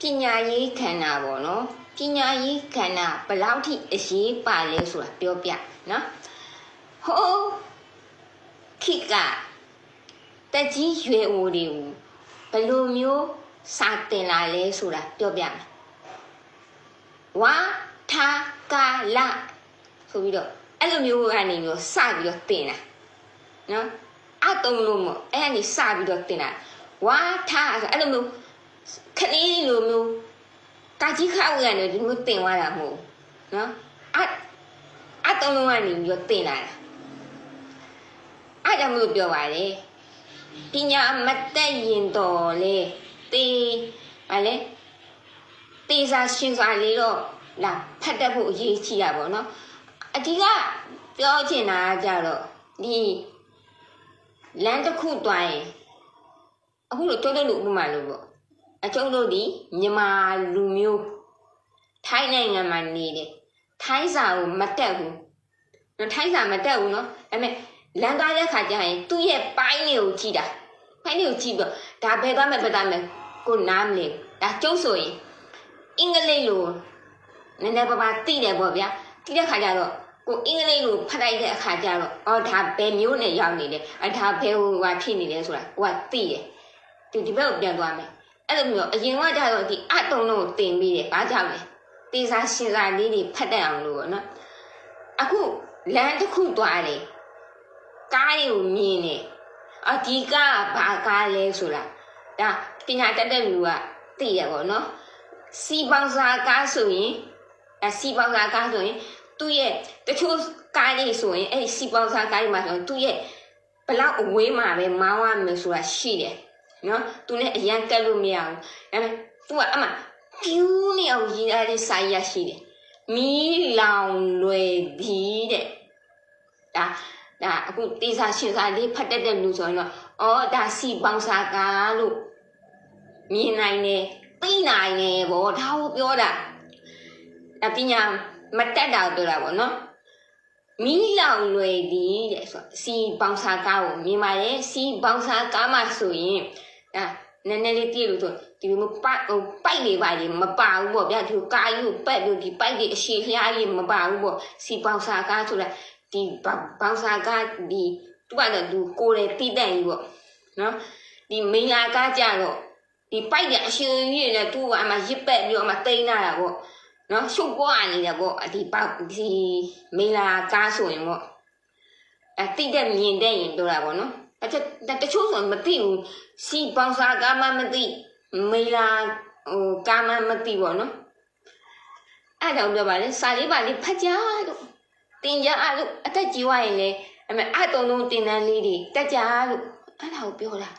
ပညာရေးခန္ဓာပေါ့နော်ပညာရေးခန္ဓာဘယ်လောက်ထိအရေးပါလဲဆိုတာပြောပြနော်ဟိုးခိကတက်ကြီးရွယ်အိုတွေကိုဘယ်လိုမျိုးစာတင်လာလဲဆိုတာပြောပြမယ်ဝါထာကာလဆိုပြီးတော့အဲ့လိုမျိုးကနေမျိုးစပြီးတော့တင်တာနော်အတုံးလို့မဟုတ်အဲ့ကနေစပြီးတော့တင်တာဝါထာဆိုအဲ့လိုမျိုး ခလေးလိုမျိုးကာကြီးခါဝရနေဒီမျိုးတင်သွားတာမဟုတ်ဘူးနော်အအတုံးလုံးကနေပြီးတော့တင်လာတာအဲ့ဒါမျိုးပြောပါလေပညာမတက်ရင်တော်လေတေးဗာလေတေးစားရှင်စားလေးတော့လာဖတ်တတ်ဖို့အရေးကြီးတာပေါ့နော်အဓိကပြောချင်တာကကြတော့ဒီလမ်းတစ်ခုတွိုင်းအခုလိုတိုးတိုးလို့ဥပမာလို့ပေါ့ အကျုံးတို့ဒီမြန်မာလူမျိုးထိုင်းနိုင်ငံမှာနေတယ်ထိုင်းစာကိုမတက်ဘူးနော်ထိုင်းစာမတက်ဘူးနော်ဒါပေမဲ့လမ်းသွားတဲ့ခါကျရင်သူ့ရဲ့ပိုင်းတွေကိုကြည့်တာပိုင်းတွေကိုကြည့်ပြီးတော့ဒါဘယ်သွားမယ်ဘယ်သွားမယ်ကိုနားမလဲဒါကျုပ်ဆိုရင်အင်္ဂလိပ်လိုနည်းနည်းပါးပါးသိတယ်ပေါ့ဗျာသိတဲ့ခါကျတော့ကိုအင်္ဂလိပ်လိုဖတ်လိုက်တဲ့အခါကျတော့အော်ဒါဘယ်မျိုးနဲ့ရောက်နေလဲအဒါဘယ်ဟိုဟာဖြစ်နေလဲဆိုတာကိုကသိတယ်ဒီဒီဘက်ကိုပြန်သွားမယ် အဲ့လိုမျိုးအရင်ကကြတော့ဒီအတုံးလုံးကိုတင်ပြီးတယ်ဘာကြောင့်လဲတေစာရှင်စာလေးတွေဖတ်တတ်အောင်လို့ပေါ့နော်အခုလမ်းတစ်ခုသွားတယ်ကားတွေကိုမြင်တယ်အဒီကားကဘာကားလဲဆိုတာဒါပညာတတ်တဲ့လူကသိတယ်ပေါ့နော်စီပေါင်းစာကားဆိုရင်အစီပေါင်းစာကားဆိုရင်သူ့ရဲ့တချို့ကားလေးဆိုရင်အဲ့စီပေါင်းစာကားတွေမှာဆိုရင်သူ့ရဲ့ဘလောက်အဝေးမှာပဲမောင်းရမယ်ဆိုတာရှိတယ် နော်သူနဲ့အရန်တက်လို့မရဘူးဒါပေမဲ့သူကအမှပြူးနေအောင်ရည်ရတဲ့စာရရှိတယ်မီးလောင်လွယ်သည်တဲ့ဒါဒါအခုတေစာရှင်စာလေးဖတ်တတ်တဲ့လူဆိုရင်တော့အော်ဒါစီပေါင်းစာကားလို့မြင်နိုင်တယ်သိနိုင်တယ်ဗောဒါကိုပြောတာအပညာမတက်တာကိုပြောတာဗောနော်မီးလောင်လွယ်သည်တဲ့ဆိုတော့စီပေါင်းစာကားကိုမြင်ပါရဲ့စီပေါင်းစာကားမှဆိုရင် ဒါနည်းနည်းလေးတည့်လို့ဆိုဒီလိုမျိုးပိုက်ဟိုပိုက်နေပါလေမပါဘူးပေါ့ဗျာဒီကားကြီးကိုပက်ပြီးဒီပိုက်ကြီးအရှိလျားကြီးမပါဘူးပေါ့စီပေါင်းစာကားဆိုတာဒီပေါင်းစာကားဒီသူကတော့သူကိုယ်လေတိတန့်ကြီးပေါ့နော်ဒီမိလာကားကြတော့ဒီပိုက်ကအရှင်ကြီးနဲ့သူ့ကအမှရစ်ပက်ပြီးတော့အမှတိန်းလာတာပေါ့နော်ရှုပ်ပွားနေတယ်ပေါ့ဒီပေါက်ဒီမိလာကားဆိုရင်ပေါ့အတိတဲ့မြင်တဲ့ရင်တို့တာပေါ့နော် အချက်တချို့ဆိုမသိဘူးစီပေါင်းစာကားမှမသိမိလာဟိုကားမှမသိပေါ့နော်အဲ့တော့ပြောပါလေစာလေးပါလေးဖတ်ကြလို့တင်ကြလို့အသက်ကြီးသွားရင်လေအမေအတုံလုံးတင်တန်းလေးတွေတက်ကြလို့အဲ့ဒါကိုပြောတာ